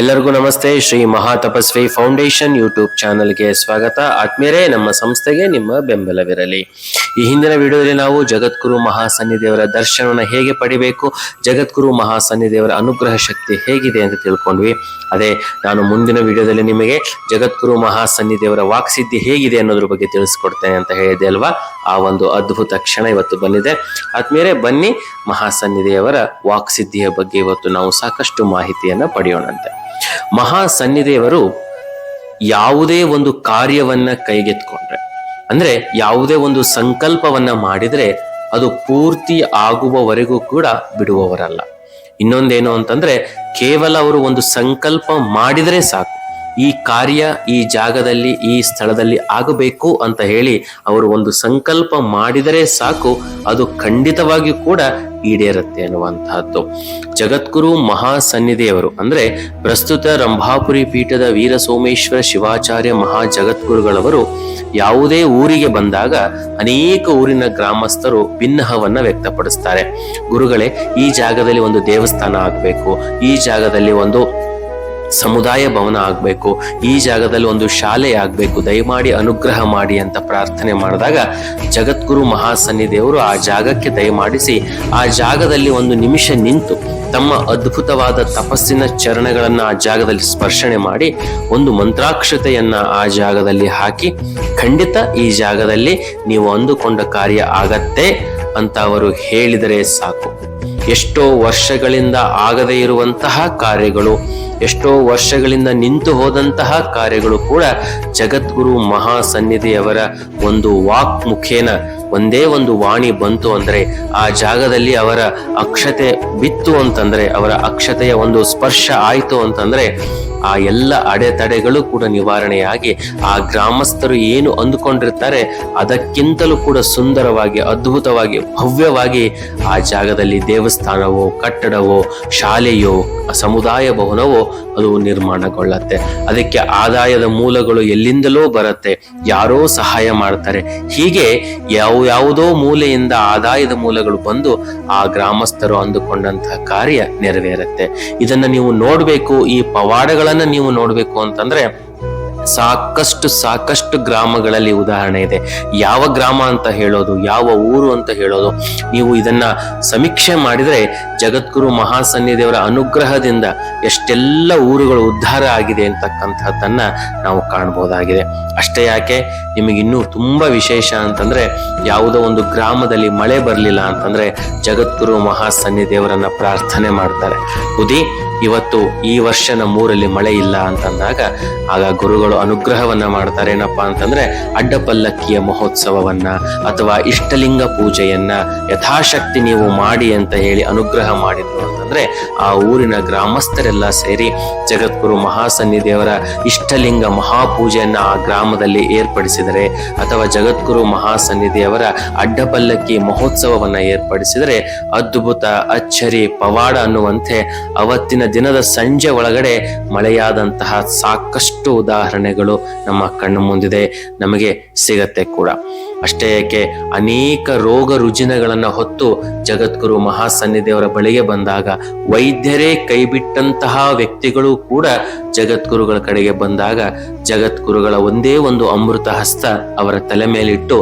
ಎಲ್ಲರಿಗೂ ನಮಸ್ತೆ. Shri Mahatapasvi foundation YouTube ಚಾನಲ್ಗೆ ಸ್ವಾಗತ. ಆತ್ಮೀಯರೇ, ನಮ್ಮ ಸಂಸ್ಥೆಗೆ ನಿಮ್ಮ ಬೆಂಬಲವಿರಲಿ. ಈ ಹಿಂದಿನ ವಿಡಿಯೋದಲ್ಲಿ ನಾವು ಜಗದ್ಗುರು ಮಹಾಸನ್ನಿದೇವರ ದರ್ಶನವನ್ನು ಹೇಗೆ ಪಡಿಬೇಕು, ಜಗದ್ಗುರು ಮಹಾಸನ್ನಿದೇವರ ಅನುಗ್ರಹ ಶಕ್ತಿ ಹೇಗಿದೆ ಅಂತ ತಿಳ್ಕೊಂಡ್ವಿ. ಅದೇ, ನಾನು ಮುಂದಿನ ವಿಡಿಯೋದಲ್ಲಿ ನಿಮಗೆ ಜಗದ್ಗುರು ಮಹಾಸನ್ನಿದೇವರ ವಾಕ್ಸಿದ್ಧಿ ಹೇಗಿದೆ ಅನ್ನೋದ್ರ ಬಗ್ಗೆ ತಿಳಿಸ್ಕೊಡ್ತೇನೆ ಅಂತ ಹೇಳಿದೆ ಅಲ್ವಾ? ಆ ಒಂದು ಅದ್ಭುತ ಕ್ಷಣ ಇವತ್ತು ಬಂದಿದೆ. ಆದ್ಮೇಲೆ ಬನ್ನಿ ಮಹಾಸನ್ನಿದೇವರ ವಾಕ್ಸಿದ್ಧಿಯ ಬಗ್ಗೆ ಇವತ್ತು ನಾವು ಸಾಕಷ್ಟು ಮಾಹಿತಿಯನ್ನ ಪಡೆಯೋಣಂತೆ. ಮಹಾಸನ್ನಿಧಿಯವರು ಯಾವುದೇ ಒಂದು ಕಾರ್ಯವನ್ನ ಕೈಗೆತ್ಕೊಂಡ್ರೆ, ಅಂದ್ರೆ ಯಾವುದೇ ಒಂದು ಸಂಕಲ್ಪವನ್ನ ಮಾಡಿದ್ರೆ ಅದು ಪೂರ್ತಿ ಆಗುವವರೆಗೂ ಕೂಡ ಬಿಡುವವರಲ್ಲ. ಇನ್ನೊಂದೇನು ಅಂತಂದ್ರೆ ಕೇವಲ ಅವರು ಒಂದು ಸಂಕಲ್ಪ ಮಾಡಿದರೆ ಸಾಕು. ಈ ಕಾರ್ಯ ಈ ಜಾಗದಲ್ಲಿ, ಈ ಸ್ಥಳದಲ್ಲಿ ಆಗಬೇಕು ಅಂತ ಹೇಳಿ ಅವರು ಒಂದು ಸಂಕಲ್ಪ ಮಾಡಿದರೆ ಸಾಕು, ಅದು ಖಂಡಿತವಾಗಿಯೂ ಕೂಡ ಈಡೇರುತ್ತೆ ಅನ್ನುವಂತಹದ್ದು ಜಗದ್ಗುರು ಮಹಾಸನ್ನಿಧಿಯವರು ಅಂದ್ರೆ ಪ್ರಸ್ತುತ ರಂಭಾಪುರಿ ಪೀಠದ ವೀರ ಸೋಮೇಶ್ವರ ಶಿವಾಚಾರ್ಯ ಮಹಾ ಜಗದ್ಗುರುಗಳವರು ಯಾವುದೇ ಊರಿಗೆ ಬಂದಾಗ ಅನೇಕ ಊರಿನ ಗ್ರಾಮಸ್ಥರು ಭಿನ್ನಹವನ್ನ ವ್ಯಕ್ತಪಡಿಸ್ತಾರೆ. ಗುರುಗಳೇ, ಈ ಜಾಗದಲ್ಲಿ ಒಂದು ದೇವಸ್ಥಾನ ಆಗಬೇಕು, ಈ ಜಾಗದಲ್ಲಿ ಒಂದು ಸಮುದಾಯ ಭವನ ಆಗಬೇಕು, ಈ ಜಾಗದಲ್ಲಿ ಒಂದು ಶಾಲೆ ಆಗಬೇಕು, ದಯಮಾಡಿ ಅನುಗ್ರಹ ಮಾಡಿ ಅಂತ ಪ್ರಾರ್ಥನೆ ಮಾಡಿದಾಗ ಜಗದ್ಗುರು ಮಹಾಸನ್ನಿದೇವರು ಆ ಜಾಗಕ್ಕೆ ದಯಮಾಡಿಸಿ ಆ ಜಾಗದಲ್ಲಿ ಒಂದು ನಿಮಿಷ ನಿಂತು ತಮ್ಮ ಅದ್ಭುತವಾದ ತಪಸ್ಸಿನ ಚರಣಗಳನ್ನು ಆ ಜಾಗದಲ್ಲಿ ಸ್ಪರ್ಶನೆ ಮಾಡಿ ಒಂದು ಮಂತ್ರಾಕ್ಷತೆಯನ್ನ ಆ ಜಾಗದಲ್ಲಿ ಹಾಕಿ, ಖಂಡಿತ ಈ ಜಾಗದಲ್ಲಿ ನೀವು ಅಂದುಕೊಂಡ ಕಾರ್ಯ ಆಗತ್ತೆ ಅಂತ ಅವರು ಹೇಳಿದರೆ ಸಾಕು. ಎಷ್ಟೋ ವರ್ಷಗಳಿಂದ ಆಗದೇ ಇರುವಂತಹ ಕಾರ್ಯಗಳು, ಎಷ್ಟೋ ವರ್ಷಗಳಿಂದ ನಿಂತು ಹೋದಂತಹ ಕಾರ್ಯಗಳು ಕೂಡ ಜಗದ್ಗುರು ಮಹಾಸನ್ನಿಧಿಯವರ ಒಂದು ವಾಕ್ ಮುಖೇನ ಒಂದೇ ಒಂದು ವಾಣಿ ಬಂತು ಅಂದ್ರೆ ಆ ಜಾಗದಲ್ಲಿ ಅವರ ಅಕ್ಷತೆ ಬಿತ್ತು ಅಂತಂದ್ರೆ, ಅವರ ಅಕ್ಷತೆಯ ಒಂದು ಸ್ಪರ್ಶ ಆಯಿತು ಅಂತಂದ್ರೆ ಆ ಎಲ್ಲ ಅಡೆತಡೆಗಳು ಕೂಡ ನಿವಾರಣೆಯಾಗಿ ಆ ಗ್ರಾಮಸ್ಥರು ಏನು ಅಂದುಕೊಂಡಿರ್ತಾರೆ ಅದಕ್ಕಿಂತಲೂ ಕೂಡ ಸುಂದರವಾಗಿ, ಅದ್ಭುತವಾಗಿ, ಭವ್ಯವಾಗಿ ಆ ಜಾಗದಲ್ಲಿ ದೇವಸ್ಥಾನವೋ, ಕಟ್ಟಡವೋ, ಶಾಲೆಯೋ, ಸಮುದಾಯ ಭವನವೋ ಅದು ನಿರ್ಮಾಣಗೊಳ್ಳತ್ತೆ. ಅದಕ್ಕೆ ಆದಾಯದ ಮೂಲಗಳು ಎಲ್ಲಿಂದಲೋ ಬರುತ್ತೆ, ಯಾರೋ ಸಹಾಯ ಮಾಡ್ತಾರೆ. ಹೀಗೆ ಯಾವ ಯಾವುದೋ ಮೂಲೆಯಿಂದ ಆದಾಯದ ಮೂಲಗಳು ಬಂದು ಆ ಗ್ರಾಮಸ್ಥರು ಅಂದುಕೊಂಡಂತಹ ಕಾರ್ಯ ನೆರವೇರುತ್ತೆ. ಇದನ್ನ ನೀವು ನೋಡಬೇಕು, ಈ ಪವಾಡಗಳನ್ನ ನೀವು ನೋಡಬೇಕು ಅಂತಂದ್ರೆ ಸಾಕಷ್ಟು ಸಾಕಷ್ಟು ಗ್ರಾಮಗಳಲ್ಲಿ ಉದಾಹರಣೆ ಇದೆ. ಯಾವ ಗ್ರಾಮ ಅಂತ ಹೇಳೋದು, ಯಾವ ಊರು ಅಂತ ಹೇಳೋದು, ನೀವು ಇದನ್ನ ಸಮೀಕ್ಷೆ ಮಾಡಿದರೆ ಜಗದ್ಗುರು ಮಹಾಸನ್ನಿದೇವರ ಅನುಗ್ರಹದಿಂದ ಎಷ್ಟೆಲ್ಲ ಊರುಗಳು ಉದ್ಧಾರ ಆಗಿದೆ ಅಂತಕ್ಕಂಥದ್ದನ್ನ ನಾವು ಕಾಣಬಹುದಾಗಿದೆ ಅಷ್ಟೇ ಯಾಕೆ, ನಿಮಗೆ ಇನ್ನೂ ತುಂಬಾ ವಿಶೇಷ ಅಂತಂದ್ರೆ ಯಾವುದೋ ಒಂದು ಗ್ರಾಮದಲ್ಲಿ ಮಳೆ ಬರಲಿಲ್ಲ ಅಂತಂದ್ರೆ ಜಗದ್ಗುರು ಮಹಾಸನ್ನಿದೇವರನ್ನ ಪ್ರಾರ್ಥನೆ ಮಾಡ್ತಾರೆ. ಬುದ್ಧಿ ಇವತ್ತು ಈ ವರ್ಷ ನಮ್ಮೂರಲ್ಲಿ ಮಳೆ ಇಲ್ಲ ಅಂತಂದಾಗ, ಆಗ ಗುರುಗಳು ಅನುಗ್ರಹವನ್ನ ಮಾಡ್ತಾರೆ. ಏನಪ್ಪಾ ಅಂತಂದ್ರೆ, ಅಡ್ಡಪಲ್ಲಕ್ಕಿಯ ಮಹೋತ್ಸವವನ್ನ ಅಥವಾ ಇಷ್ಟಲಿಂಗ ಪೂಜೆಯನ್ನ ಯಥಾಶಕ್ತಿ ನೀವು ಮಾಡಿ ಅಂತ ಹೇಳಿ ಅನುಗ್ರಹ ಮಾಡಿದ್ರು ಅಂತಂದ್ರೆ, ಆ ಊರಿನ ಗ್ರಾಮಸ್ಥರೆಲ್ಲ ಸೇರಿ ಜಗದ್ಗುರು ಮಹಾಸನ್ನಿದೇವರ ಇಷ್ಟಲಿಂಗ ಮಹಾಪೂಜೆಯನ್ನ ಆ ಗ್ರಾಮದಲ್ಲಿ ಏರ್ಪಡಿಸಿದರೆ, ಅಥವಾ ಜಗದ್ಗುರು ಮಹಾಸನ್ನಿಧಿಯವರ ಅಡ್ಡಪಲ್ಲಕ್ಕಿ ಮಹೋತ್ಸವವನ್ನ ಏರ್ಪಡಿಸಿದರೆ, ಅದ್ಭುತ, ಅಚ್ಚರಿ, ಪವಾಡ ಅನ್ನುವಂತೆ ಅವತ್ತಿನ ದಿನದ ಸಂಜೆ ಒಳಗಡೆ ಮಳೆಯಾದಂತಹ ಸಾಕಷ್ಟು ಉದಾಹರಣೆಗಳು ನಮ್ಮ ಕಣ್ಣು ಮುಂದಿದೆ, ನಮಗೆ ಸಿಗತ್ತೆ ಕೂಡ. ಅಷ್ಟೇ ಏಕೆ, ಅನೇಕ ರೋಗ ರುಜಿನಗಳನ್ನು ಹೊತ್ತು ಜಗದ್ಗುರು ಮಹಾಸನ್ನಿಧಿಯವರ ಬಳಿಗೆ ಬಂದಾಗ ವೈದ್ಯರೇ ಕೈಬಿಟ್ಟಂತಹ ವ್ಯಕ್ತಿಗಳು ಕೂಡ ಜಗದ್ಗುರುಗಳ ಕಡೆಗೆ ಬಂದಾಗ ಜಗದ್ಗುರುಗಳ ಒಂದೇ ಒಂದು ಅಮೃತ ಹಸ್ತ ಅವರ ತಲೆ ಮೇಲಿಟ್ಟು,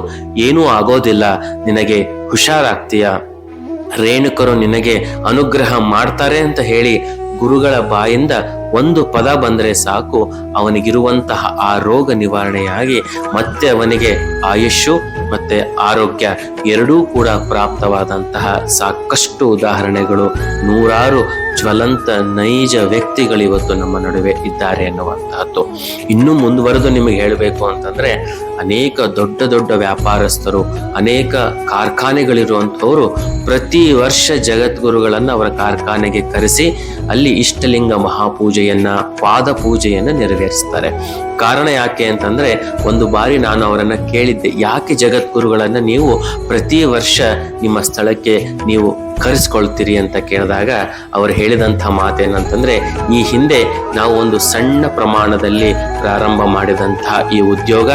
ಏನೂ ಆಗೋದಿಲ್ಲ, ನಿನಗೆ ಹುಷಾರಾಗ್ತೀಯ? ರೇಣುಕರು ನಿನಗೆ ಅನುಗ್ರಹ ಮಾಡ್ತಾರೆ ಅಂತ ಹೇಳಿ ಗುರುಗಳ ಬಾಯಿಂದ ಒಂದು ಪದ ಬಂದರೆ ಸಾಕು. ಅವನಿಗಿರುವಂತಹ ಆ ರೋಗ ನಿವಾರಣೆಯಾಗಿ ಮತ್ತೆ ಅವನಿಗೆ ಆಯುಷ್ಯು ಮತ್ತೆ ಆರೋಗ್ಯ ಎರಡೂ ಕೂಡ ಪ್ರಾಪ್ತವಾದಂತಹ ಸಾಕಷ್ಟು ಉದಾಹರಣೆಗಳು. ನೂರಾರು ಜ್ವಲಂತ ನೈಜ ವ್ಯಕ್ತಿಗಳು ಇವತ್ತು ನಮ್ಮ ನಡುವೆ ಇದ್ದಾರೆ ಎನ್ನುವಂತಹದ್ದು. ಇನ್ನೂ ಮುಂದುವರೆದು ನಿಮಗೆ ಹೇಳಬೇಕು ಅಂತಂದ್ರೆ, ಅನೇಕ ದೊಡ್ಡ ದೊಡ್ಡ ವ್ಯಾಪಾರಸ್ಥರು, ಅನೇಕ ಕಾರ್ಖಾನೆಗಳಿರುವಂಥವರು ಪ್ರತಿ ವರ್ಷ ಜಗದ್ಗುರುಗಳನ್ನು ಅವರ ಕಾರ್ಖಾನೆಗೆ ಕರೆಸಿ ಅಲ್ಲಿ ಇಷ್ಟಲಿಂಗ ಮಹಾಪೂಜೆಯನ್ನ ಪಾದ ಪೂಜೆಯನ್ನ ನೆರವೇರಿಸ್ತಾರೆ. ಕಾರಣ ಯಾಕೆ ಅಂತಂದ್ರೆ ಒಂದು ಬಾರಿ ನಾನು ಅವರನ್ನ ಕೇಳಿದ್ದೆ, ಯಾಕೆ ಜಗದ್ಗುರುಗಳನ್ನ ನೀವು ಪ್ರತಿ ವರ್ಷ ನಿಮ್ಮ ಸ್ಥಳಕ್ಕೆ ನೀವು ಕರೆಸ್ಕೊಳ್ತೀರಿ ಅಂತ ಕೇಳಿದಾಗ ಅವರು ಹೇಳಿದಂಥ ಮಾತೇನಂತಂದರೆ, ಈ ಹಿಂದೆ ನಾವು ಒಂದು ಸಣ್ಣ ಪ್ರಮಾಣದಲ್ಲಿ ಪ್ರಾರಂಭ ಮಾಡಿದಂತಹ ಈ ಉದ್ಯೋಗ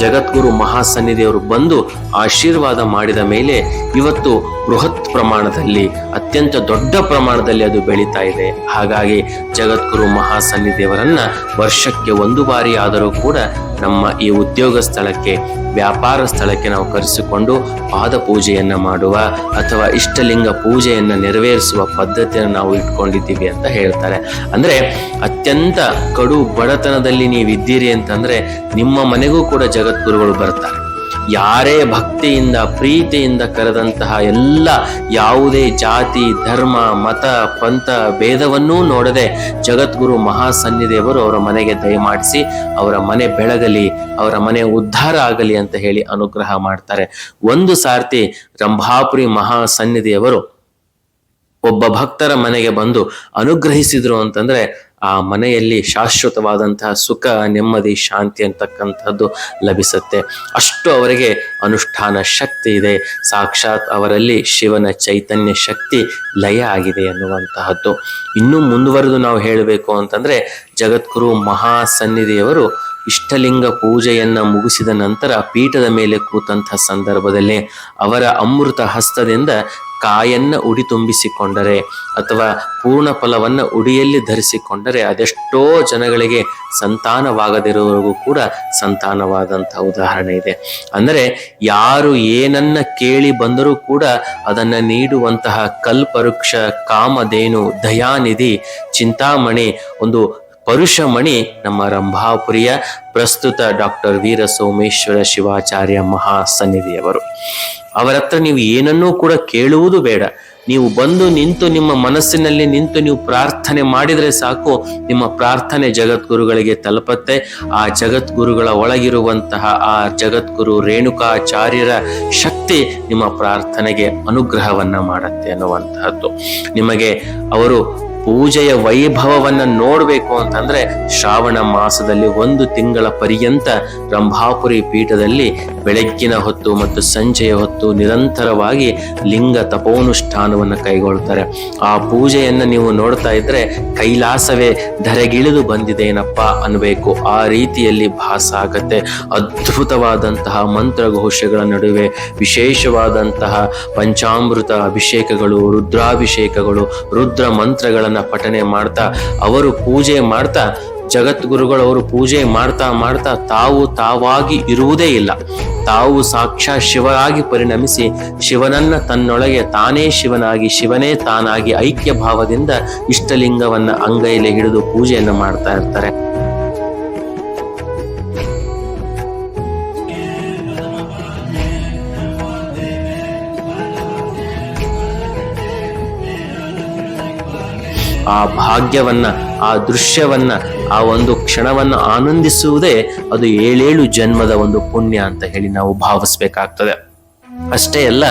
ಜಗದ್ಗುರು ಮಹಾಸನ್ನಿಧಿಯವರು ಬಂದು ಆಶೀರ್ವಾದ ಮಾಡಿದ ಮೇಲೆ ಇವತ್ತು ಬೃಹತ್ ಪ್ರಮಾಣದಲ್ಲಿ, ಅತ್ಯಂತ ದೊಡ್ಡ ಪ್ರಮಾಣದಲ್ಲಿ ಅದು ಬೆಳೀತಾ ಇದೆ. ಹಾಗಾಗಿ ಜಗದ್ಗುರು ಮಹಾಸನ್ನಿಧಿಯವರನ್ನ ವರ್ಷಕ್ಕೆ ಒಂದು ಬಾರಿ ಆದರೂ ಕೂಡ ನಮ್ಮ ಈ ಉದ್ಯೋಗ ಸ್ಥಳಕ್ಕೆ, ವ್ಯಾಪಾರ ಸ್ಥಳಕ್ಕೆ ನಾವು ಕರೆಸಿಕೊಂಡು ಪಾದ ಪೂಜೆಯನ್ನು ಮಾಡುವ ಅಥವಾ ಇಷ್ಟಲಿಂಗ ಪೂಜೆಯನ್ನ ನೆರವೇರಿಸುವ ಪದ್ಧತಿಯನ್ನು ನಾವು ಇಟ್ಕೊಂಡಿದ್ದೀವಿ ಅಂತ ಹೇಳ್ತಾರೆ. ಅಂದರೆ ಅತ್ಯಂತ ಕಡು ಬಡತನದಲ್ಲಿ ನೀವಿದ್ದೀರಿ ಅಂತಂದರೆ ನಿಮ್ಮ ಮನೆಗೂ ಕೂಡ ಜಗದ್ಗುರುಗಳು ಬರ್ತಾರೆ. ಯಾರೇ ಭಕ್ತಿಯಿಂದ, ಪ್ರೀತಿಯಿಂದ ಕರೆದಂತಹ ಎಲ್ಲ ಯಾವುದೇ ಜಾತಿ, ಧರ್ಮ, ಮತ, ಪಂಥ, ಭೇದವನ್ನೂ ನೋಡದೆ ಜಗದ್ಗುರು ಮಹಾಸನ್ನಿದೇವರು ಅವರ ಮನೆಗೆ ದಯಮಾಡಿಸಿ ಅವರ ಮನೆ ಬೆಳಗಲಿ, ಅವರ ಮನೆ ಉದ್ಧಾರ ಆಗಲಿ ಅಂತ ಹೇಳಿ ಅನುಗ್ರಹ ಮಾಡ್ತಾರೆ. ಒಂದು ಸಾರ್ತಿ ರಂಭಾಪುರಿ ಮಹಾಸನ್ನಿಧಿಯವರು ಒಬ್ಬ ಭಕ್ತರ ಮನೆಗೆ ಬಂದು ಅನುಗ್ರಹಿಸಿದ್ರು ಅಂತಂದ್ರೆ ಆ ಮನೆಯಲ್ಲಿ ಶಾಶ್ವತವಾದಂತಹ ಸುಖ, ನೆಮ್ಮದಿ, ಶಾಂತಿ ಅಂತಕ್ಕಂಥದ್ದು ಲಭಿಸುತ್ತೆ. ಅಷ್ಟು ಅವರಿಗೆ ಅನುಷ್ಠಾನ ಶಕ್ತಿ ಇದೆ. ಸಾಕ್ಷಾತ್ ಅವರಲ್ಲಿ ಶಿವನ ಚೈತನ್ಯ ಶಕ್ತಿ ಲಯ ಆಗಿದೆ ಎನ್ನುವಂತಹದ್ದು ಇನ್ನೂ ಮುಂದುವರೆದು ನಾವು ಹೇಳಬೇಕು ಅಂತಂದ್ರೆ ಜಗದ್ಗುರು ಮಹಾಸನ್ನಿಧಿಯವರು ಇಷ್ಟಲಿಂಗ ಪೂಜೆಯನ್ನ ಮುಗಿಸಿದ ನಂತರ ಪೀಠದ ಮೇಲೆ ಕೂತಂಥ ಸಂದರ್ಭದಲ್ಲಿ ಅವರ ಅಮೃತ ಹಸ್ತದಿಂದ ಕಾಯನ್ನ ಉಡಿ ತುಂಬಿಸಿಕೊಂಡರೆ ಅಥವಾ ಪೂರ್ಣ ಫಲವನ್ನ ಉಡಿಯಲ್ಲಿ ಧರಿಸಿಕೊಂಡರೆ ಅದೆಷ್ಟೋ ಜನಗಳಿಗೆ ಸಂತಾನವಾಗದಿರುವವರೆಗೂ ಕೂಡ ಸಂತಾನವಾದಂತಹ ಉದಾಹರಣೆ ಇದೆ. ಅಂದರೆ ಯಾರು ಏನನ್ನ ಕೇಳಿ ಬಂದರೂ ಕೂಡ ಅದನ್ನು ನೀಡುವಂತಹ ಕಲ್ಪವೃಕ್ಷ, ಕಾಮಧೇನು, ದಯಾನಿಧಿ, ಚಿಂತಾಮಣಿ, ಒಂದು ಪರುಷಮಣಿ, ನಮ್ಮ ರಂಭಾಪುರಿಯ ಪ್ರಸ್ತುತ ಡಾಕ್ಟರ್ ವೀರ ಸೋಮೇಶ್ವರ ಶಿವಾಚಾರ್ಯ ಮಹಾಸನ್ನಿಧಿಯವರು. ಅವರ ಹತ್ರ ನೀವು ಏನನ್ನೂ ಕೂಡ ಕೇಳುವುದು ಬೇಡ. ನೀವು ಬಂದು ನಿಂತು ನಿಮ್ಮ ಮನಸ್ಸಿನಲ್ಲಿ ನಿಂತು ನೀವು ಪ್ರಾರ್ಥನೆ ಮಾಡಿದರೆ ಸಾಕು. ನಿಮ್ಮ ಪ್ರಾರ್ಥನೆ ಜಗದ್ಗುರುಗಳಿಗೆ ತಲುಪತ್ತೆ. ಆ ಜಗದ್ಗುರುಗಳ ಒಳಗಿರುವಂತಹ ಆ ಜಗದ್ಗುರು ರೇಣುಕಾಚಾರ್ಯರ ಶಕ್ತಿ ನಿಮ್ಮ ಪ್ರಾರ್ಥನೆಗೆ ಅನುಗ್ರಹವನ್ನ ಮಾಡತ್ತೆ ಅನ್ನುವಂತಹದ್ದು. ನಿಮಗೆ ಅವರು ಪೂಜೆಯ ವೈಭವವನ್ನ ನೋಡಬೇಕು ಅಂತಂದ್ರೆ ಶ್ರಾವಣ ಮಾಸದಲ್ಲಿ ಒಂದು ತಿಂಗಳ ಪರ್ಯಂತ ರಂಭಾಪುರಿ ಪೀಠದಲ್ಲಿ ಬೆಳಗ್ಗಿನ ಹೊತ್ತು ಮತ್ತು ಸಂಜೆಯ ಹೊತ್ತು ನಿರಂತರವಾಗಿ ಲಿಂಗ ತಪೋನುಷ್ಠಾನವನ್ನು ಕೈಗೊಳ್ತಾರೆ. ಆ ಪೂಜೆಯನ್ನ ನೀವು ನೋಡ್ತಾ ಇದ್ರೆ ಕೈಲಾಸವೇ ಧರೆಗಿಳಿದು ಬಂದಿದೇನಪ್ಪ ಅನ್ಬೇಕು. ಆ ರೀತಿಯಲ್ಲಿ ಭಾಸ ಆಗತ್ತೆ. ಅದ್ಭುತವಾದಂತಹ ಮಂತ್ರಘೋಷಗಳ ನಡುವೆ ವಿಶೇಷವಾದಂತಹ ಪಂಚಾಮೃತ ಅಭಿಷೇಕಗಳು, ರುದ್ರಾಭಿಷೇಕಗಳು, ರುದ್ರ ಮಂತ್ರಗಳನ್ನ ಪಠನೆ ಮಾಡ್ತಾ, ಅವರು ಪೂಜೆ ಮಾಡ್ತಾ, ಜಗದ್ಗುರುಗಳು ಅವರು ಪೂಜೆ ಮಾಡ್ತಾ ಮಾಡ್ತಾ ತಾವು ತಾವಾಗಿ ಇರುವುದೇ ಇಲ್ಲ. ತಾವು ಸಾಕ್ಷಾತ್ ಶಿವರಾಗಿ ಪರಿಣಮಿಸಿ ಶಿವನನ್ನ ತನ್ನೊಳಗೆ ತಾನೇ ಶಿವನಾಗಿ, ಶಿವನೇ ತಾನಾಗಿ ಐಕ್ಯ ಭಾವದಿಂದ ಇಷ್ಟಲಿಂಗವನ್ನ ಅಂಗೈಲೆ ಹಿಡಿದು ಪೂಜೆಯನ್ನು ಮಾಡ್ತಾ ಇರ್ತಾರೆ. ಆ ಭಾಗ್ಯವನ್ನ, ಆ ದೃಶ್ಯವನ್ನ, ಆ ಒಂದು ಕ್ಷಣವನ್ನ ಆನಂದಿಸುವುದೇ ಅದು ಏಳೇಳು ಜನ್ಮದ ಒಂದು ಪುಣ್ಯ ಅಂತ ಹೇಳಿ ನಾವು ಭಾವಿಸ್ಬೇಕಾಗ್ತದೆ. ಅಷ್ಟೇ ಅಲ್ಲ,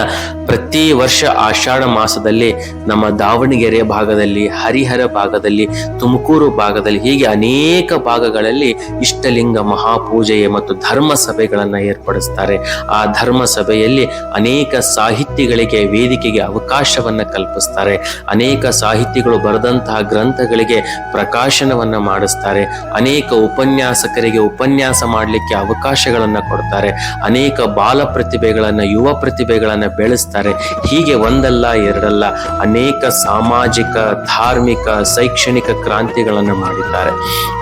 ಪ್ರತಿ ವರ್ಷ ಆಷಾಢ ಮಾಸದಲ್ಲಿ ನಮ್ಮ ದಾವಣಗೆರೆ ಭಾಗದಲ್ಲಿ, ಹರಿಹರ ಭಾಗದಲ್ಲಿ, ತುಮಕೂರು ಭಾಗದಲ್ಲಿ ಹೀಗೆ ಅನೇಕ ಭಾಗಗಳಲ್ಲಿ ಇಷ್ಟಲಿಂಗ ಮಹಾಪೂಜೆಯ ಮತ್ತು ಧರ್ಮ ಸಭೆಗಳನ್ನು ಏರ್ಪಡಿಸ್ತಾರೆ. ಆ ಧರ್ಮ ಸಭೆಯಲ್ಲಿ ಅನೇಕ ಸಾಹಿತಿಗಳಿಗೆ ವೇದಿಕೆಗೆ ಅವಕಾಶವನ್ನು ಕಲ್ಪಿಸ್ತಾರೆ. ಅನೇಕ ಸಾಹಿತಿಗಳು ಬರೆದಂತಹ ಗ್ರಂಥಗಳಿಗೆ ಪ್ರಕಾಶನವನ್ನು ಮಾಡಿಸ್ತಾರೆ. ಅನೇಕ ಉಪನ್ಯಾಸಕರಿಗೆ ಉಪನ್ಯಾಸ ಮಾಡಲಿಕ್ಕೆ ಅವಕಾಶಗಳನ್ನು ಕೊಡ್ತಾರೆ. ಅನೇಕ ಬಾಲ ಪ್ರತಿಭೆಗಳನ್ನು ಯುವ ಪ್ರತಿಭೆಗಳನ್ನ ಬೆಳೆಸ್ತಾರೆ. ಹೀಗೆ ಒಂದಲ್ಲ, ಎರಡಲ್ಲ ಅನೇಕ ಸಾಮಾಜಿಕ, ಧಾರ್ಮಿಕ, ಶೈಕ್ಷಣಿಕ ಕ್ರಾಂತಿಗಳನ್ನು ಮಾಡಿದ್ದಾರೆ.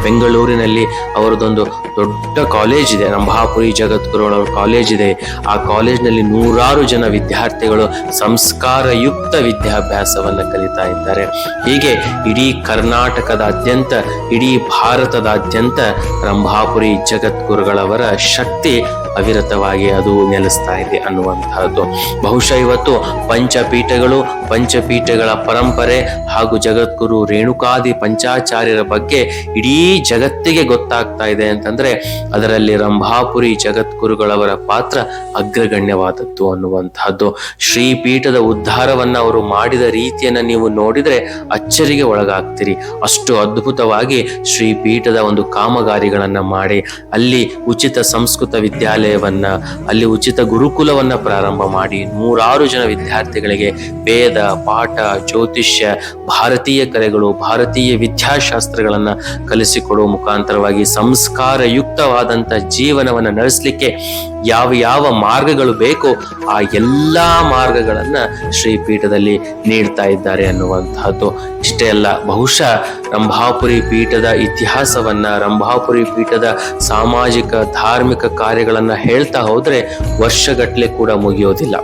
ಬೆಂಗಳೂರಿನಲ್ಲಿ ಅವರದೊಂದು ದೊಡ್ಡ ಕಾಲೇಜ್ ಇದೆ. ರಂಭಾಪುರಿ ಜಗದ್ಗುರುಗಳ ಕಾಲೇಜ್ ಇದೆ. ಆ ಕಾಲೇಜ್ನಲ್ಲಿ ನೂರಾರು ಜನ ವಿದ್ಯಾರ್ಥಿಗಳು ಸಂಸ್ಕಾರಯುಕ್ತ ವಿದ್ಯಾಭ್ಯಾಸವನ್ನು ಕಲಿತಾ ಇದ್ದಾರೆ. ಹೀಗೆ ಇಡೀ ಕರ್ನಾಟಕದಾದ್ಯಂತ, ಇಡೀ ಭಾರತದಾದ್ಯಂತ ರಂಭಾಪುರಿ ಜಗದ್ಗುರುಗಳವರ ಶಕ್ತಿ ಅವಿರತವಾಗಿ ಅದು ನೆಲೆಸ್ತಾ ಇದೆ ಅನ್ನುವಂತಹದ್ದು. ಬಹುಶಃ ಇವತ್ತು ಪಂಚಪೀಠಗಳು, ಪಂಚಪೀಠಗಳ ಪರಂಪರೆ ಹಾಗೂ ಜಗದ್ಗುರು ರೇಣುಕಾದಿ ಪಂಚಾಚಾರ್ಯರ ಬಗ್ಗೆ ಇಡೀ ಜಗತ್ತಿಗೆ ಗೊತ್ತಾಗ್ತಾ ಇದೆ ಅಂತಂದ್ರೆ ಅದರಲ್ಲಿ ರಂಭಾಪುರಿ ಜಗದ್ಗುರುಗಳವರ ಪಾತ್ರ ಅಗ್ರಗಣ್ಯವಾದದ್ದು ಅನ್ನುವಂತಹದ್ದು. ಶ್ರೀಪೀಠದ ಉದ್ಧಾರವನ್ನ ಅವರು ಮಾಡಿದ ರೀತಿಯನ್ನ ನೀವು ನೋಡಿದ್ರೆ ಅಚ್ಚರಿಗೆ ಒಳಗಾಗ್ತೀರಿ. ಅಷ್ಟು ಅದ್ಭುತವಾಗಿ ಶ್ರೀಪೀಠದ ಒಂದು ಕಾಮಗಾರಿಗಳನ್ನ ಮಾಡಿ, ಅಲ್ಲಿ ಉಚಿತ ಸಂಸ್ಕೃತ ವಿದ್ಯಾಲಯ ವಿದ್ಯಾಲಯವನ್ನ, ಅಲ್ಲಿ ಉಚಿತ ಗುರುಕುಲವನ್ನ ಪ್ರಾರಂಭ ಮಾಡಿ ನೂರಾರು ಜನ ವಿದ್ಯಾರ್ಥಿಗಳಿಗೆ ವೇದ, ಪಾಠ, ಜ್ಯೋತಿಷ್ಯ, ಭಾರತೀಯ ಕಲೆಗಳು, ಭಾರತೀಯ ವಿದ್ಯಾಶಾಸ್ತ್ರಗಳನ್ನ ಕಲಿಸಿಕೊಡುವ ಮುಖಾಂತರವಾಗಿ ಸಂಸ್ಕಾರಯುಕ್ತವಾದಂಥ ಜೀವನವನ್ನ ನಡೆಸಲಿಕ್ಕೆ ಯಾವ ಯಾವ ಮಾರ್ಗಗಳು ಬೇಕೋ ಆ ಎಲ್ಲಾ ಮಾರ್ಗಗಳನ್ನ ಶ್ರೀಪೀಠದಲ್ಲಿ ನೀಡ್ತಾ ಇದ್ದಾರೆ ಅನ್ನುವಂತಹದ್ದು. ಇಷ್ಟೇ ಅಲ್ಲ, ಬಹುಶಃ ರಂಭಾಪುರಿ ಪೀಠದ ಇತಿಹಾಸವನ್ನ, ರಂಭಾಪುರಿ ಪೀಠದ ಸಾಮಾಜಿಕ, ಧಾರ್ಮಿಕ ಕಾರ್ಯಗಳನ್ನ ಹೇಳ್ತಾ ಹೋದ್ರೆ ವರ್ಷಗಟ್ಟಲೆ ಕೂಡ ಮುಗಿಯೋದಿಲ್ಲ.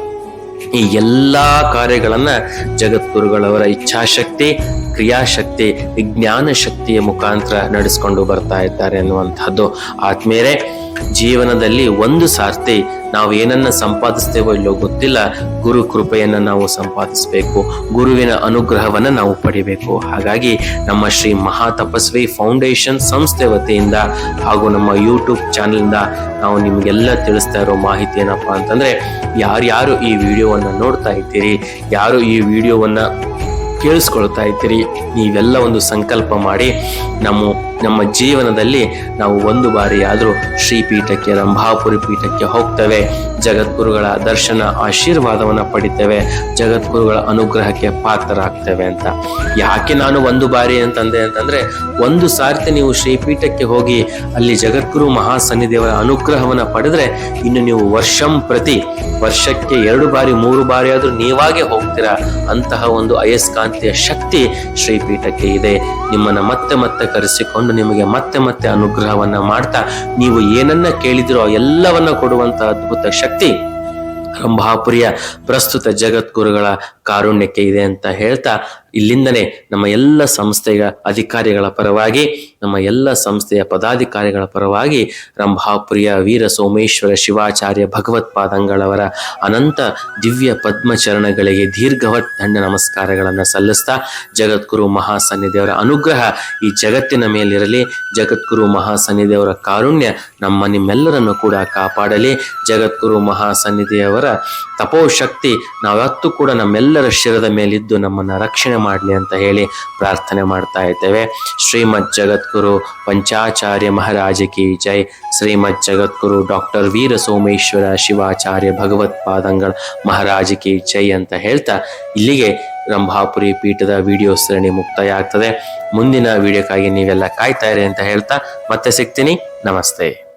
ಈ ಎಲ್ಲಾ ಕಾರ್ಯಗಳನ್ನ ಜಗದ್ಗುರುಗಳವರ ಇಚ್ಛಾಶಕ್ತಿ, ಕ್ರಿಯಾಶಕ್ತಿ ವಿಜ್ಞಾನ ಶಕ್ತಿಯ ಮುಖಾಂತರ ನಡೆಸ್ಕೊಂಡು ಬರ್ತಾ ಇದ್ದಾರೆ ಅನ್ನುವಂಥದ್ದು. ಆದ್ಮೇಲೆ ಜೀವನದಲ್ಲಿ ಒಂದು ಸಾರ್ತಿ ನಾವು ಏನನ್ನ ಸಂಪಾದಿಸ್ತೇವೋ ಇಲ್ಲೋ ಗೊತ್ತಿಲ್ಲ, ಗುರು ಕೃಪೆಯನ್ನ ನಾವು ಸಂಪಾದಿಸಬೇಕು, ಗುರುವಿನ ಅನುಗ್ರಹವನ್ನ ನಾವು ಪಡಿಬೇಕು. ಹಾಗಾಗಿ ನಮ್ಮ ಶ್ರೀ ಮಹಾ ತಪಸ್ವಿ ಫೌಂಡೇಶನ್ ಸಂಸ್ಥೆ ವತಿಯಿಂದ ಹಾಗೂ ನಮ್ಮ ಯೂಟ್ಯೂಬ್ ಇಂದ ನಾವು ನಿಮಗೆಲ್ಲ ತಿಳಿಸ್ತಾ ಇರೋ ಮಾಹಿತಿ ಏನಪ್ಪಾ ಅಂತಂದ್ರೆ, ಯಾರ್ಯಾರು ಈ ವಿಡಿಯೋವನ್ನ ನೋಡ್ತಾ ಇದ್ದೀರಿ, ಯಾರು ಈ ವಿಡಿಯೋವನ್ನ ಕೇಳಿಸ್ಕೊಳ್ತಾ ಇದ್ದೀರಿ, ನೀವೆಲ್ಲ ಒಂದು ಸಂಕಲ್ಪ ಮಾಡಿ ನಮ್ಮ ನಮ್ಮ ಜೀವನದಲ್ಲಿ ನಾವು ಒಂದು ಬಾರಿ ಆದರೂ ಶ್ರೀಪೀಠಕ್ಕೆ, ರಂಭಾಪುರಿ ಪೀಠಕ್ಕೆ ಹೋಗ್ತೇವೆ. ಜಗದ್ಗುರುಗಳ ದರ್ಶನ ಆಶೀರ್ವಾದವನ್ನು ಪಡಿತೇವೆ. ಜಗದ್ಗುರುಗಳ ಅನುಗ್ರಹಕ್ಕೆ ಪಾತ್ರರಾಗ್ತೇವೆ ಅಂತ. ಯಾಕೆ ನಾನು ಒಂದು ಬಾರಿ ಅಂತಂದೆ ಅಂತಂದ್ರೆ, ಒಂದು ಸಾರ್ತಿ ನೀವು ಶ್ರೀಪೀಠಕ್ಕೆ ಹೋಗಿ ಅಲ್ಲಿ ಜಗದ್ಗುರು ಮಹಾಸನ್ನಿದೇವರ ಅನುಗ್ರಹವನ್ನು ಪಡೆದ್ರೆ, ಇನ್ನು ನೀವು ವರ್ಷಂ ಪ್ರತಿ ವರ್ಷಕ್ಕೆ ಎರಡು ಬಾರಿ, ಮೂರು ಬಾರಿ ಆದರೂ ನೀವಾಗೆ ಹೋಗ್ತೀರಾ? ಅಂತಹ ಒಂದು ಅಯಸ್ಕಾಂತಿಯ ಶಕ್ತಿ ಶ್ರೀಪೀಠಕ್ಕೆ ಇದೆ. ನಿಮ್ಮನ್ನ ಮತ್ತೆ ಮತ್ತೆ ಕರೆಸಿಕೊಂಡು ನಿಮಗೆ ಮತ್ತೆ ಮತ್ತೆ ಅನುಗ್ರಹವನ್ನ ಮಾಡ್ತಾ, ನೀವು ಏನನ್ನ ಕೇಳಿದಿರೋ ಎಲ್ಲವನ್ನ ಕೊಡುವಂತ ಅದ್ಭುತ ಶಕ್ತಿ. ರಂಭಾಪುರಿಯ ಪ್ರಸ್ತುತ ಜಗದ್ಗುರುಗಳ ಕಾರುಣ್ಯಕ್ಕೆ ಇದೆ ಅಂತ ಹೇಳ್ತಾ ಇಲ್ಲಿಂದನೇ ನಮ್ಮ ಎಲ್ಲ ಸಂಸ್ಥೆಯ ಅಧಿಕಾರಿಗಳ ಪರವಾಗಿ, ನಮ್ಮ ಎಲ್ಲ ಸಂಸ್ಥೆಯ ಪದಾಧಿಕಾರಿಗಳ ಪರವಾಗಿ ರಂಭಾಪುರಿಯ ವೀರ ಸೋಮೇಶ್ವರ ಶಿವಾಚಾರ್ಯ ಭಗವತ್ಪಾದಂಗಳವರ ಅನಂತ ದಿವ್ಯ ಪದ್ಮಚರಣಗಳಿಗೆ ದೀರ್ಘವತ್ ದಂಡ ನಮಸ್ಕಾರಗಳನ್ನು ಸಲ್ಲಿಸ್ತಾ ಜಗದ್ಗುರು ಮಹಾಸನ್ನಿಧಿಯವರ ಅನುಗ್ರಹ ಈ ಜಗತ್ತಿನ ಮೇಲಿರಲಿ. ಜಗದ್ಗುರು ಮಹಾಸನ್ನಿಧಿಯವರ ಕಾರುಣ್ಯ ನಮ್ಮ ನಿಮ್ಮೆಲ್ಲರನ್ನು ಕೂಡ ಕಾಪಾಡಲಿ. ಜಗದ್ಗುರು ಮಹಾಸನ್ನಿಧಿಯವರ ತಪೋಶಕ್ತಿ ನಾವತ್ತು ಕೂಡ ನಮ್ಮೆಲ್ಲರ ಶಿರದ ಮೇಲಿದ್ದು ನಮ್ಮನ್ನು ರಕ್ಷಣೆ ಮಾಡಲಿ ಅಂತ ಹೇಳಿ ಪ್ರಾರ್ಥನೆ ಮಾಡ್ತಾ ಇದ್ದೇವೆ. ಶ್ರೀಮದ್ ಜಗದ್ಗುರು ಪಂಚಾಚಾರ್ಯ ಮಹಾರಾಜ ಕಿ ಜೈ. ಶ್ರೀಮದ್ ಜಗದ್ಗುರು ಡಾಕ್ಟರ್ ವೀರ ಸೋಮೇಶ್ವರ ಶಿವಾಚಾರ್ಯ ಭಗವತ್ಪಾದಂಗಳ ಮಹಾರಾಜ ಕಿ ಜೈ ಅಂತ ಹೇಳ್ತಾ ಇಲ್ಲಿಗೆ ರಂಭಾಪುರಿ ಪೀಠದ ವಿಡಿಯೋ ಸರಣಿ ಮುಕ್ತಾಯ ಆಗ್ತದೆ ಮುಂದಿನ ವಿಡಿಯೋಕ್ಕಾಗಿ ನೀವೆಲ್ಲ ಕಾಯ್ತಾ ಇರಿ ಅಂತ ಹೇಳ್ತಾ ಮತ್ತೆ ಸಿಗ್ತೀನಿ. ನಮಸ್ತೆ.